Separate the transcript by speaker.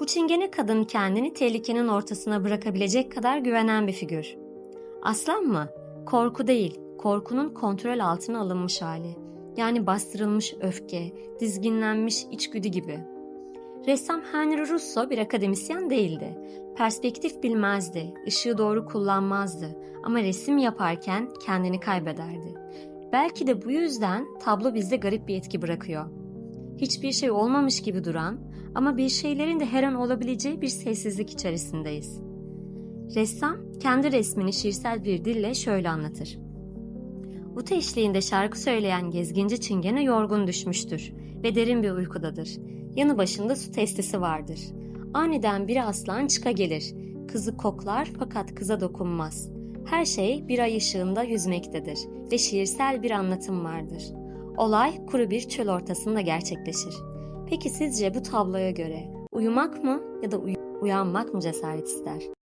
Speaker 1: Bu çingene kadın kendini tehlikenin ortasına bırakabilecek kadar güvenen bir figür. Aslan mı? Korku değil, korkunun kontrol altına alınmış hali. Yani bastırılmış öfke, dizginlenmiş içgüdü gibi. Ressam Henry Russo bir akademisyen değildi. Perspektif bilmezdi, ışığı doğru kullanmazdı ama resim yaparken kendini kaybederdi. Belki de bu yüzden tablo bizde garip bir etki bırakıyor. Hiçbir şey olmamış gibi duran ama bir şeylerin de her an olabileceği bir sessizlik içerisindeyiz. Ressam kendi resmini şiirsel bir dille şöyle anlatır. Ut eşliğinde şarkı söyleyen gezginci çingene yorgun düşmüştür ve derin bir uykudadır. Yanı başında su testisi vardır. Aniden biri aslan çıka gelir. Kızı koklar fakat kıza dokunmaz. Her şey bir ay ışığında yüzmektedir ve şiirsel bir anlatım vardır. Olay kuru bir çöl ortasında gerçekleşir. Peki sizce bu tabloya göre uyumak mı ya da uy- uyanmak mı cesaret ister?